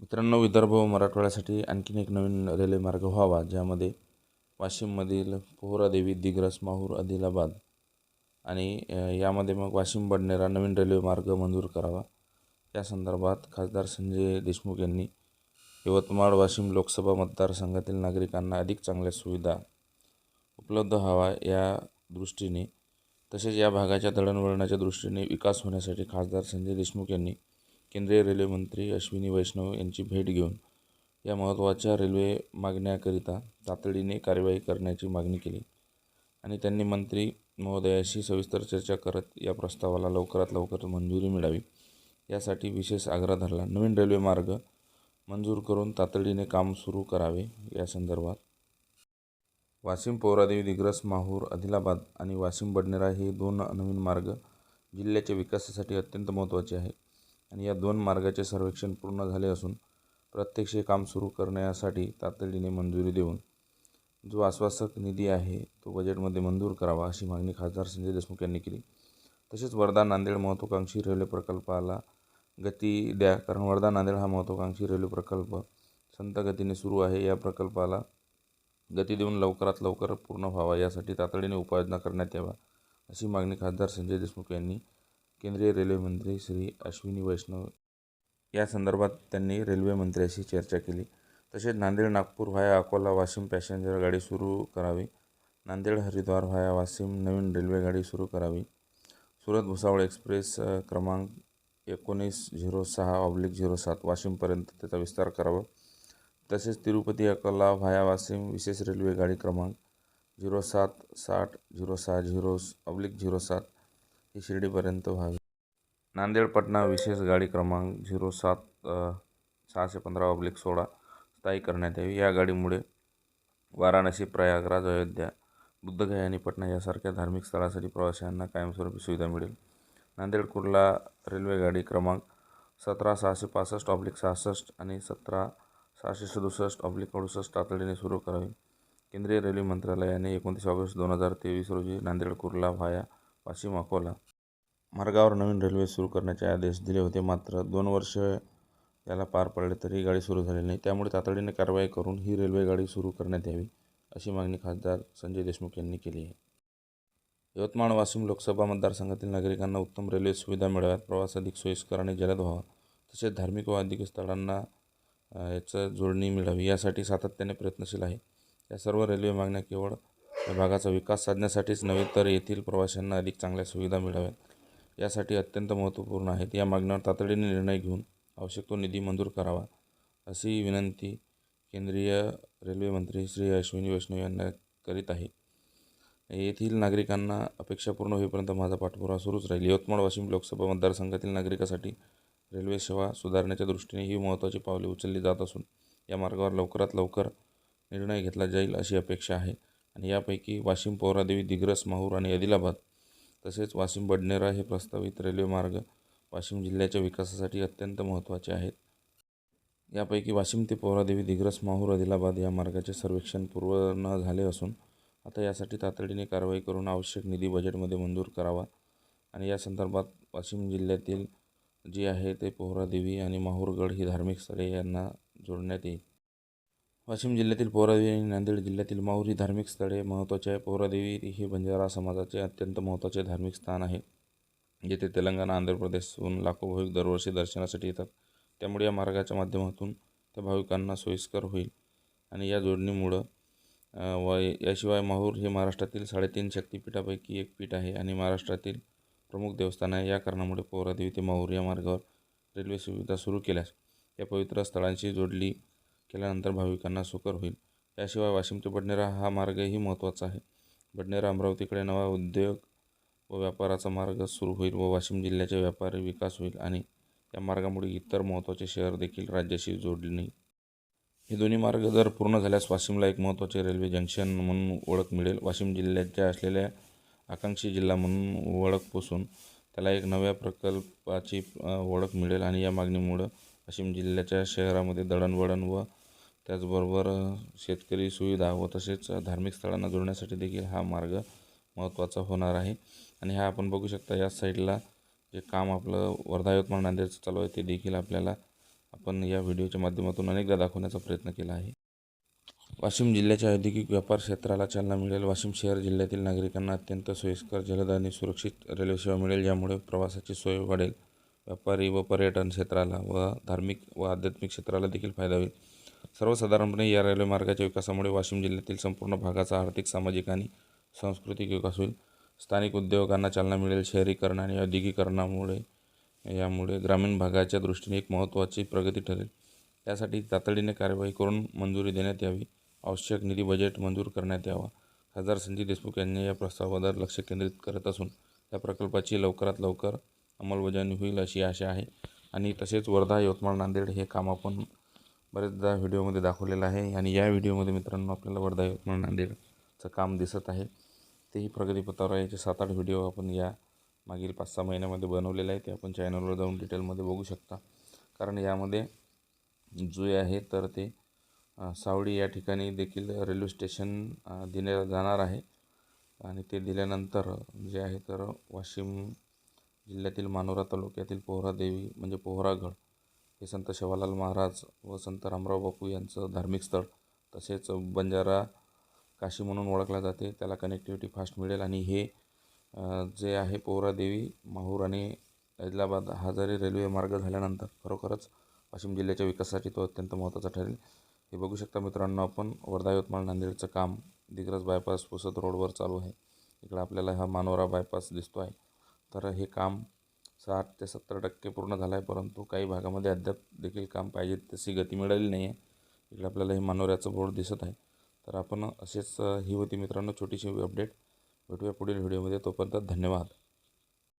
मित्रांनो विदर्भ व मराठवाड्यासाठी आणखीन एक नवीन रेल्वे मार्ग व्हावा ज्यामध्ये वाशिममधील पोहरादेवी दिग्रस माहूर आदिलाबाद आणि यामध्ये मग वाशिम बडनेरा नवीन रेल्वे मार्ग मंजूर करावा. या संदर्भात खासदार संजय देशमुख यांनी यवतमाळ वाशिम लोकसभा मतदारसंघातील नागरिकांना अधिक चांगल्या सुविधा उपलब्ध व्हावा या दृष्टीने तसेच या भागाच्या दळणवळणाच्या दृष्टीने विकास होण्यासाठी खासदार संजय देशमुख यांनी केंद्रीय रेल्वे मंत्री अश्विनी वैष्णव यांची भेट घेऊन या महत्त्वाच्या रेल्वे मागण्याकरिता तातडीने कार्यवाही करण्याची मागणी केली आणि त्यांनी मंत्री महोदयाशी सविस्तर चर्चा करत या प्रस्तावाला लवकरात लवकर मंजुरी मिळावी. यासाठी विशेष आग्रह धरला. नवीन रेल्वे मार्ग मंजूर करून तातडीने काम सुरू करावे या संदर्भात. वाशिम पौरादेवी दिग्रस माहूर आदिलाबाद आणि वाशिम बडनेरा हे दोन नवीन मार्ग जिल्ह्याच्या विकासासाठी अत्यंत महत्त्वाचे आहे आणि या दोन मार्गाचे सर्वेक्षण पूर्ण झाले असून प्रत्यक्ष काम सुरू करण्यासाठी तातडीने मंजुरी देऊन जो आश्वासक निधी आहे तो बजेटमध्ये मंजूर करावा अशी मागणी खासदार संजय देशमुख यांनी केली. तसेच वर्धा नांदेड महत्त्वाकांक्षी रेल्वे प्रकल्पाला गती द्या कारण वर्धा नांदेड हा महत्त्वाकांक्षी रेल्वे प्रकल्प संत गतीने सुरू आहे. या प्रकल्पाला गती देऊन लवकरात लवकर पूर्ण व्हावा यासाठी तातडीने उपाययोजना करण्यात यावा अशी मागणी खासदार संजय देशमुख यांनी केंद्रीय रेल्वेमंत्री श्री अश्विनी वैष्णव या संदर्भात त्यांनी रेल्वेमंत्र्याशी चर्चा केली. तसेच नांदेड नागपूर व्हाया अकोला वाशिम पॅसेंजर गाडी सुरू करावी. नांदेड हरिद्वार व्हाया वाशिम नवीन रेल्वेगाडी सुरू करावी. सुरत भुसावळ एक्सप्रेस क्रमांक एकोणीस झिरो सहा ऑब्लिक झिरो सात वाशिमपर्यंत त्याचा विस्तार करावा. तसेच तिरुपती अकोला व्हाया वाशिम विशेष रेल्वे गाडी क्रमांक झिरो सात साठ झिरो सहा झिरो ऑब्लिक झिरो सात ही शिर्डीपर्यंत व्हावी नांदेड पटना विशेष गाडी क्रमांक झिरो सात सहाशे पंधरा ऑब्लिक सोळा स्थायी करण्यात यावी. या गाडीमुळे वाराणसी प्रयागराज अयोध्या बुद्धगया आणि पटना यासारख्या धार्मिक स्थळासाठी प्रवाशांना कायमस्वरूपी सुविधा मिळेल. नांदेड कुर्ला रेल्वे गाडी क्रमांक सतरा सहाशे पासष्ट ऑब्लिक सहासष्ट आणि सतरा सहाशे सदुसष्ट ऑब्लिक अडुसष्ट तातडीने सुरू करावी. केंद्रीय रेल्वे मंत्रालयाने एकोणतीस ऑगस्ट दोन हजार तेवीस रोजी नांदेड कुर्ला व्हाया वाशिम अकोला मार्गावर नवीन रेल्वे सुरू करण्याचे आदेश दिले होते. मात्र दोन वर्ष याला पार पडले तरी ही गाडी सुरू झालेली नाही. त्यामुळे तातडीने कारवाई करून ही रेल्वेगाडी सुरू करण्यात यावी अशी मागणी खासदार संजय देशमुख यांनी केली आहे. यवतमाळ वाशिम लोकसभा मतदारसंघातील नागरिकांना उत्तम रेल्वे सुविधा मिळाव्यात प्रवास अधिक सोयीस्कर आणि जलद व्हावा तसेच धार्मिक व अधिक स्थळांना याचं जोडणी मिळावी यासाठी सातत्याने प्रयत्नशील आहे. या सर्व रेल्वे मागण्या केवळ या भागाचा विकास साधण्यासाठीच नव्हे तर येथील प्रवाशांना अधिक चांगल्या सुविधा मिळाव्यात. यासाठी अत्यंत महत्त्वपूर्ण आहेत. या मागण्यावर तातडीने निर्णय घेऊन आवश्यक तो निधी मंजूर करावा अशी विनंती केंद्रीय रेल्वे मंत्री श्री अश्विनी वैष्णव यांना करीत आहे. येथील नागरिकांना अपेक्षा पूर्ण होईपर्यंत माझा पाठपुरावा सुरूच राहील. यवतमाळ वाशिम लोकसभा मतदारसंघातील नागरिकासाठी रेल्वे सेवा सुधारण्याच्या दृष्टीने ही महत्त्वाची पावले उचलली जात असून या मार्गावर लवकरात लवकर निर्णय घेतला जाईल अशी अपेक्षा आहे. आणि यापैकी वाशिम पौरादेवी दिग्रस माहूर आणि आदिलाबाद तसेच वाशिम बडनेरा हे प्रस्तावित रेल्वे मार्ग वाशिम जिल्ह्याच्या विकासासाठी अत्यंत महत्त्वाचे आहेत. यापैकी वाशिम ते पोहरादेवी दिग्रस माहूर आदिलाबाद या मार्गाचे सर्वेक्षण पूर्ण झाले असून आता यासाठी तातडीने कारवाई करून आवश्यक निधी बजेटमध्ये मंजूर करावा आणि या संदर्भात वाशिम जिल्ह्यातील जे आहे ते पोहरादेवी आणि माहूरगड ही धार्मिक स्थळे यांना जोडण्यात येईल. वाशिम जिल्ह्यातील पोहरादेवी आणि नांदेड जिल्ह्यातील माहूर ही धार्मिक स्थळे महत्त्वाचे आहे. पोहरादेवी हे बंजारा समाजाचे अत्यंत महत्त्वाचे धार्मिक स्थान आहे. जेथे तेलंगणा आंध्र प्रदेशहून लाखो भाविक दरवर्षी दर्शनासाठी येतात. त्यामुळे या मार्गाच्या माध्यमातून त्या भाविकांना सोयीस्कर होईल. आणि या जोडणीमुळं व याशिवाय माहूर हे महाराष्ट्रातील साडेतीन शक्तिपीठापैकी एक पीठ आहे आणि महाराष्ट्रातील प्रमुख देवस्थान आहे. या कारणामुळे पोहरादेवी ते माहूर या मार्गावर रेल्वे सुविधा सुरू केल्यास या पवित्र स्थळांशी जोडली केल्यानंतर भाविकांना सुकर होईल. याशिवाय वाशिम ते बडनेरा हा मार्गही महत्त्वाचा आहे. बडनेरा अमरावतीकडे नवा उद्योग व व्यापाराचा मार्ग सुरू होईल व वाशिम जिल्ह्याचे व्यापारी विकास होईल आणि या मार्गामुळे इतर महत्त्वाचे शहर देखील राज्याशी जोडले हे दोन्ही मार्ग जर पूर्ण झाल्यास वाशिमला एक महत्त्वाचे रेल्वे जंक्शन म्हणून ओळख मिळेल. वाशिम जिल्ह्याच्या असलेल्या आकांक्षी जिल्हा म्हणून ओळख पोसून त्याला एक नव्या प्रकल्पाची ओळख मिळेल आणि या मागणीमुळं वाशिम जिल्ह्याच्या शहरामध्ये दळणवळण व त्याचबरोबर शेतकरी सुविधा व तसेच धार्मिक स्थळांना जोडण्यासाठी देखील हा मार्ग महत्त्वाचा होणार आहे. आणि हा आपण बघू शकता या साईडला जे काम आपलं वर्धा यवतमाळ नांदेडचं चालू आहे ते देखील आपल्याला आपण या व्हिडिओच्या माध्यमातून अनेकदा दाखवण्याचा प्रयत्न केला आहे. वाशिम जिल्ह्याच्या औद्योगिक व्यापार क्षेत्राला चालना मिळेल. वाशिम शहर जिल्ह्यातील नागरिकांना अत्यंत सोयीस्कर जलद आणि सुरक्षित रेल्वे सेवा मिळेल ज्यामुळे प्रवासाची सोय वाढेल. व्यापारी व पर्यटन क्षेत्राला व धार्मिक व आध्यात्मिक क्षेत्राला देखील फायदा होईल. सर्वसाधारणपणे या रेल्वे मार्गाच्या विकासामुळे वाशिम जिल्ह्यातील संपूर्ण भागाचा आर्थिक सामाजिक आणि सांस्कृतिक विकास होईल. स्थानिक उद्योगांना चालना मिळेल. शहरीकरण आणि औद्योगिकरणामुळे यामुळे ग्रामीण भागाच्या दृष्टीने एक महत्त्वाची प्रगती ठरेल. त्यासाठी तातडीने कार्यवाही करून मंजुरी देण्यात यावी. आवश्यक निधी बजेट मंजूर करण्यात यावा. खासदार संजय देशमुख यांनी या प्रस्तावावर लक्ष केंद्रित करत असून या प्रकल्पाची लवकरात लवकर अंमलबजावणी होईल अशी आशा आहे. आणि तसेच वर्धा यवतमाळ नांदेड हे काम आपण बरेचदा व्हिडिओमध्ये दाखवलेलं आहे आणि या व्हिडिओमध्ये मित्रांनो आपल्याला वर्धा यवतमाळ नांदेडचं काम दिसत आहे. तेही प्रगतीपथावर आहे. याचे सात आठ व्हिडिओ आपण या मागील पाच सहा महिन्यामध्ये बनवलेले आहे ते आपण चॅनलवर जाऊन डिटेलमध्ये बघू शकता. कारण यामध्ये जुए आहे तर ते सावडी या ठिकाणी देखील रेल्वे स्टेशन दिले जाणार आहे. आणि ते दिल्यानंतर जे आहे तर वाशिम जिल्ह्यातील मानोरा तालुक्यातील पोहरादेवी म्हणजे पोहरागड हे संत सेवालाल महाराज व संत रामराव बापू यांचं धार्मिक स्थळ तसेच बंजारा काशी म्हणून ओळखला जाते. त्याला कनेक्टिव्हिटी फास्ट मिळेल. आणि हे जे आहे पोहरादेवी माहूर आणि आदिलाबाद हा जरी रेल्वे मार्ग झाल्यानंतर खरोखरच वाशिम जिल्ह्याच्या विकासासाठी तो अत्यंत महत्त्वाचा ठरेल. हे बघू शकता मित्रांनो आपण वर्धा यवतमाळ नांदेडचं काम दिग्रज बायपास पुसद रोडवर चालू आहे. इकडं आपल्याला हा मानोरा बायपास दिसतो आहे तर हे काम साठ ते सत्तर टक्के पूर्ण झाला आहे परंतु काही भागामध्ये अद्याप देखील काम पाहिजे तशी गती मिळाली नाही आहे इकडे आपल्याला हे मनोऱ्याचं बोर्ड दिसत आहे. तर आपण असेच ही होती मित्रांनो छोटीशी अपडेट भेटूया पुढील व्हिडिओमध्ये तोपर्यंत धन्यवाद.